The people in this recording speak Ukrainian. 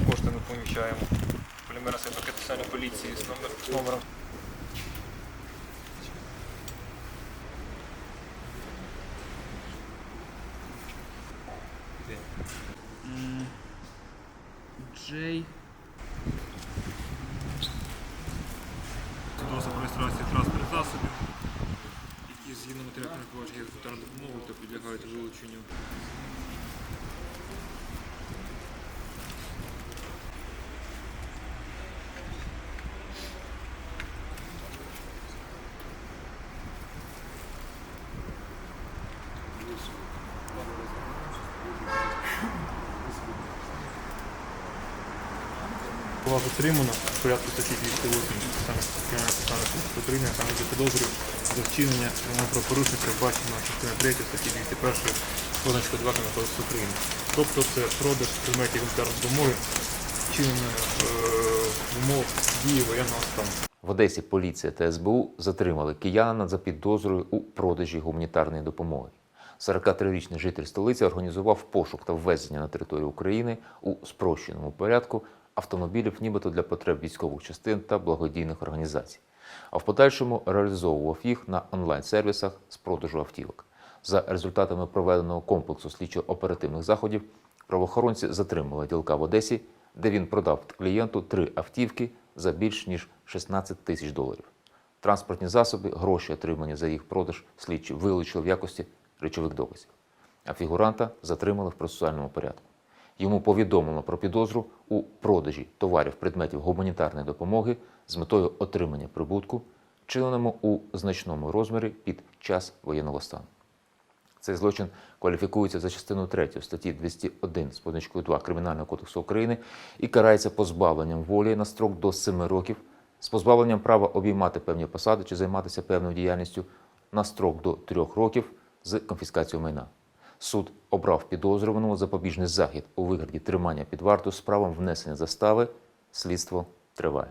кошти ми поміщаємо. Полімерний пакет писання поліції з номер- з номером. Джей. Свідоцтво про реєстрацію транспортних засобів, які згідно матеріальних є гуманітарної допомоги та підлягають вилученню. Була затримана в порядку статті 208 саме Кримінального стану України, саме за підозрою за вчинення правопорушення, передбачено частина 3 статті 201 позначка 2 Кодексу України. Тобто це продаж предметів гуманітарної допомоги, вчиненої е, в умовах дії воєнного стану. В Одесі поліція та СБУ затримали киянина за підозрою у продажі гуманітарної допомоги. 43-річний житель столиці організував пошук та ввезення на територію України у спрощеному порядку автомобілів, нібито для потреб військових частин та благодійних організацій, а в подальшому реалізовував їх на онлайн-сервісах з продажу автівок. За результатами проведеного комплексу слідчо-оперативних заходів правоохоронці затримали ділка в Одесі, де він продав клієнту три автівки за більш ніж 16 тисяч доларів. Транспортні засоби, гроші, отримані за їх продаж, слідчі вилучили в якості речових доказів. А фігуранта затримали в процесуальному порядку. Йому повідомлено про підозру у продажі товарів предметів гуманітарної допомоги з метою отримання прибутку, вчиненому у значному розмірі під час воєнного стану. Цей злочин кваліфікується за частиною 3 статті 201 з позначкою 2 Кримінального кодексу України і карається позбавленням волі на строк до 7 років, з позбавленням права обіймати певні посади чи займатися певною діяльністю на строк до 3 років з конфіскацією майна. Суд обрав підозрюваному запобіжний захід у вигляді тримання під варту з внесення застави. Слідство триває.